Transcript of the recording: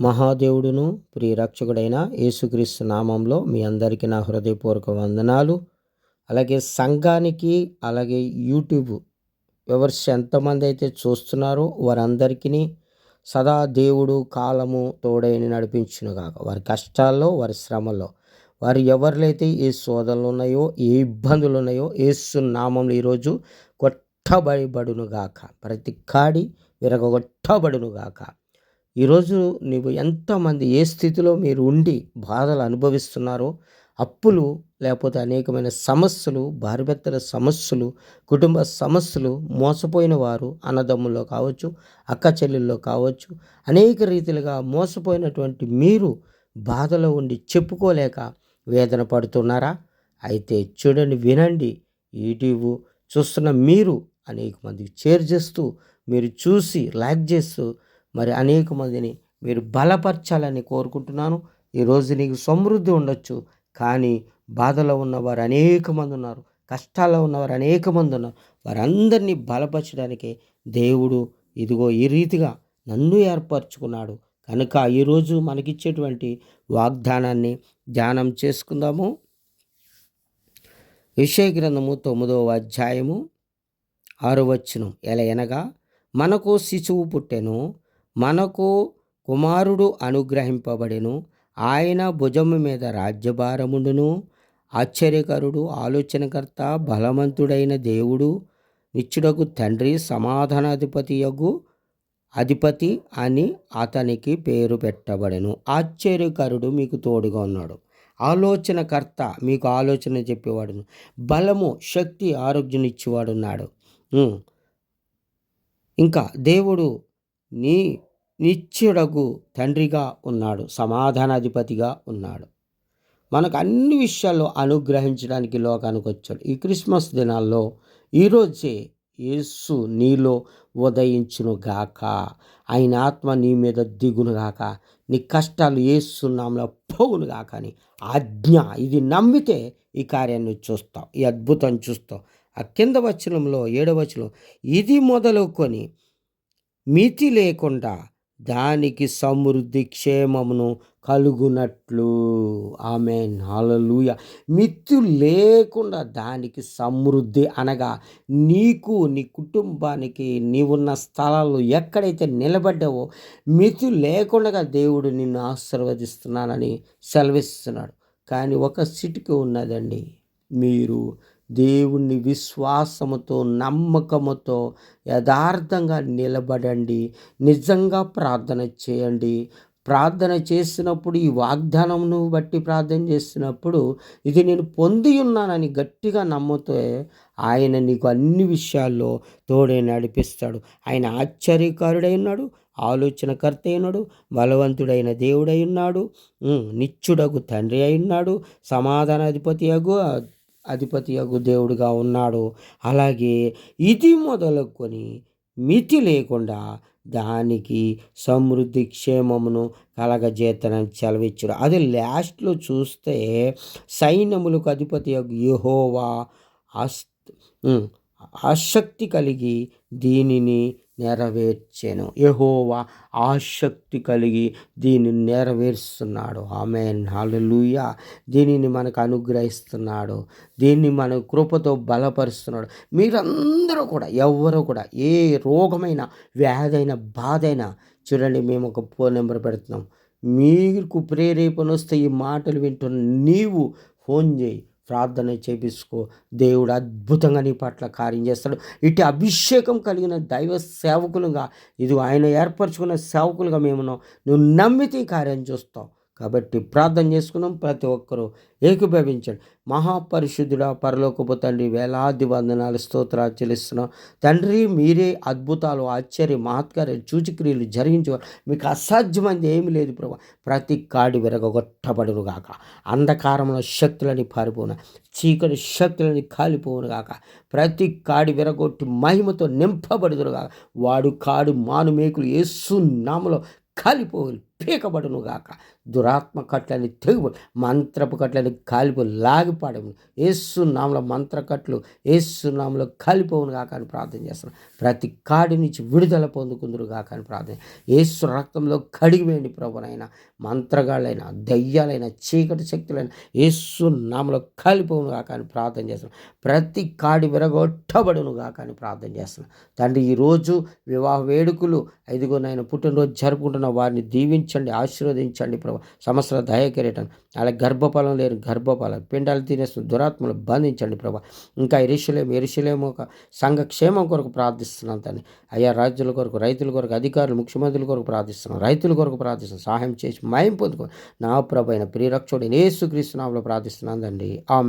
మహాదేవుడును ప్రియరక్షకుడైన యేసుక్రీస్తు నామంలో మీ అందరికీ నా హృదయపూర్వక వందనాలు. అలాగే సంఘానికి అలాగే యూట్యూబ్ వివర్స్ ఎంతమంది అయితే చూస్తున్నారో వారందరికీ సదా దేవుడు కాలము తోడైని నడిపించునుగాక. వారి కష్టాల్లో వారి శ్రమల్లో వారు ఎవరిలైతే ఏ శోధనలు ఉన్నాయో ఏ ఇబ్బందులు ఉన్నాయో ఏసు నామంలో ఈరోజు కొట్టబడిబడునుగాక. ప్రతి కాడి విరగొట్టబడునుగాక. ఈరోజు నీవు ఎంతమంది ఏ స్థితిలో మీరు ఉండి బాధలు అనుభవిస్తున్నారో అప్పులు లేకపోతే అనేకమైన సమస్యలు భార్యభర్తల సమస్యలు కుటుంబ సమస్యలు మోసపోయిన వారు అన్నదమ్ముల్లో కావచ్చు అక్క చెల్లెల్లో కావచ్చు అనేక రీతిలుగా మోసపోయినటువంటి మీరు బాధలో ఉండి చెప్పుకోలేక వేదన పడుతున్నారా? అయితే చూడండి వినండి. యూట్యూబ్ చూస్తున్న మీరు అనేక మందికి షేర్ చేస్తూ మీరు చూసి లైక్ చేస్తూ మరి అనేక మందిని మీరు బలపరచాలని కోరుకుంటున్నాను. ఈరోజు నీకు సమృద్ధి ఉండొచ్చు. కానీ బాధలో ఉన్నవారు అనేక మంది ఉన్నారు. కష్టాల్లో ఉన్నవారు అనేక మంది ఉన్నారు. వారందరినీ బలపరచడానికి దేవుడు ఇదిగో ఈ రీతిగా నన్ను ఏర్పరచుకున్నాడు. కనుక ఈరోజు మనకిచ్చేటువంటి వాగ్దానాన్ని ధ్యానం చేసుకుందాము. విషయ గ్రంథము తొమ్మిదవ అధ్యాయము ఆరు వచ్చును ఎలా అనగా మనకు శిశువు పుట్టెను మనకు కుమారుడు అనుగ్రహింపబడెను. ఆయన భుజము మీద రాజ్యభారముండును. ఆశ్చర్యకరుడు ఆలోచనకర్త బలవంతుడైన దేవుడు నిచ్చుడకు తండ్రి సమాధానాధిపతి యగు అధిపతి అని అతనికి పేరు పెట్టబడెను. ఆశ్చర్యకరుడు మీకు తోడుగా ఉన్నాడు. ఆలోచనకర్త మీకు ఆలోచన చెప్పేవాడు బలము శక్తి ఆరోగ్యం ఇచ్చేవాడున్నాడు. ఇంకా దేవుడు నీ నిత్యుడకు తండ్రిగా ఉన్నాడు సమాధానాధిపతిగా ఉన్నాడు. మనకు అన్ని విషయాల్లో అనుగ్రహించడానికి లోకానికి వచ్చాడు. ఈ క్రిస్మస్ దినాల్లో ఈరోజే యేసు నీలో ఉదయించును గాక. ఆయన ఆత్మ నీ మీద దిగును గాక. నీ కష్టాలు ఏసునాంలో పోగును గాక అని ఆజ్ఞ. ఇది నమ్మితే ఈ కార్యాన్ని చూస్తావు ఈ అద్భుతం చూస్తావు ఆ కింద వచనంలో ఏడవచనం ఇది మొదలుకొని మితి లేకుండా దానికి సమృద్ధి క్షేమమును కలుగునట్లు. ఆమె నాలలుయ మిత్తు లేకుండా దానికి సమృద్ధి అనగా నీకు నీ కుటుంబానికి నీవున్న స్థలాలు ఎక్కడైతే నిలబడ్డావో మితి లేకుండా దేవుడు నిన్ను ఆశీర్వదిస్తున్నానని సెలవిస్తున్నాడు. కానీ ఒక సిటికి ఉన్నదండి. మీరు దేవుణ్ణి విశ్వాసముతో నమ్మకముతో యథార్థంగా నిలబడండి. నిజంగా ప్రార్థన చేయండి. ప్రార్థన చేసినప్పుడు ఈ వాగ్దానంను బట్టి ప్రార్థన చేసినప్పుడు ఇది నేను పొంది ఉన్నానని గట్టిగా నమ్ముతే ఆయన నీకు అన్ని విషయాల్లో తోడే నడిపిస్తాడు. ఆయన ఆశ్చర్యకారుడై ఉన్నాడు ఆలోచనకర్త అయినాడు బలవంతుడైన దేవుడై ఉన్నాడు నిత్యుడగు తండ్రి అయి ఉన్నాడు సమాధానాధిపతి అగు అధిపతి యగు దేవుడుగా ఉన్నాడు. అలాగే ఇది మొదలుకొని మితి లేకుండా దానికి సమృద్ధి క్షేమమును కలగజేతనని చెలవిచ్చాడు అది లాస్ట్లో చూస్తే సైన్యములకు అధిపతి యహోవా ఆసక్తి కలిగి దీనిని నెరవేర్చాను. యహోవా ఆసక్తి కలిగి దీనిని నెరవేరుస్తున్నాడు. ఆమె నాలులుయ దీనిని మనకు అనుగ్రహిస్తున్నాడు. దీన్ని మన కృపతో బలపరుస్తున్నాడు. మీరందరూ కూడా ఎవరు కూడా ఏ రోగమైన వ్యాధైన బాధైనా చూడండి మేము ఒక ఫోన్ నెంబర్ పెడుతున్నాం. మీకు ప్రేరేపణ వస్తే ఈ మాటలు వింటున్న నీవు ఫోన్ చేయి. ప్రార్థన చేపించుకో దేవుడు అద్భుతంగా నీ పట్ల కార్యం చేస్తాడు. ఇటు అభిషేకం కలిగిన దైవ సేవకులుగా ఇది ఆయన ఏర్పరచుకున్న సేవకులుగా మేము నువ్వు నమ్మితే కార్యం చూస్తావు కాబట్టి ప్రార్థన చేసుకున్నాం. ప్రతి ఒక్కరూ ఏకీభవించండి. మహాపరిశుద్ధుడా పరలోకపు తండ్రి వేలాది వందనాలు స్తోత్రాలు చెల్లిస్తున్నాం. తండ్రి మీరే అద్భుతాలు ఆశ్చర్య మహత్కార్య చూచిక్రియలు జరిగించేవారు. మీకు అసాధ్యమైంది ఏమి లేదు ప్రభా. ప్రతి కాడి విరగొట్టబడును గాక. అంధకారంలో శక్తులని పారిపోన చీకటి శక్తులని కాలిపోవును గాక. ప్రతి కాడి విరగొట్టి మహిమతో నింపబడుదురు గాక. వాడు కాడు మాను మేకులు ఏసు నామలో కాలిపోవాలి పీకబడును గాక. దురాత్మ కట్లని తెగు మంత్రపు కట్లని కాలిపు లాగిపాడము ఏసు నామల మంత్రకట్లు ఏసు నామలో కాలిపోవును గాక అని ప్రార్థన చేస్తున్నాను ప్రతి కాడి నుంచి విడుదల పొందుకుందరు గాక అని ప్రార్థన. ఏసు రక్తంలో కడిగివేయండి ప్రభునైనా. మంత్రగాళ్ళైనా దయ్యాలైన చీకటి శక్తులైన ఏసు నామలో కాలిపోవును గాక అని ప్రార్థన చేస్తున్నాను ప్రతి కాడి విరగొట్టబడును గాక అని ప్రార్థన చేస్తున్నాను తండ్రి ఈరోజు వివాహ వేడుకలు ఐదుగురు నాయన పుట్టినరోజు జరుపుకుంటున్న వారిని దీవించి దీవించండి ఆశీర్వదించండి ప్రభు. సంవత్సర దయకెరటం. అలాగే గర్భఫలం లేని గర్భఫలం. పిండాలు తినేస్తున్న దురాత్మలు బంధించండి ప్రభా. ఇంకా ఇరుషులేము ఎరిశలేము ఒక సంఘ క్షేమం కొరకు ప్రార్థిస్తున్నాను తండ్రి అయ్యా రాజ్యుల కొరకు రైతుల కొరకు అధికారులు ముఖ్యమంత్రుల కొరకు ప్రార్థిస్తున్నాను రైతుల కొరకు ప్రార్థిస్తున్నాను సహాయం చేసి మాయం పొందుకో నా ప్రభు అయిన ప్రియరక్షుడు యేసుక్రీస్తునామలో ప్రార్థిస్తున్నాను తండ్రి ఆ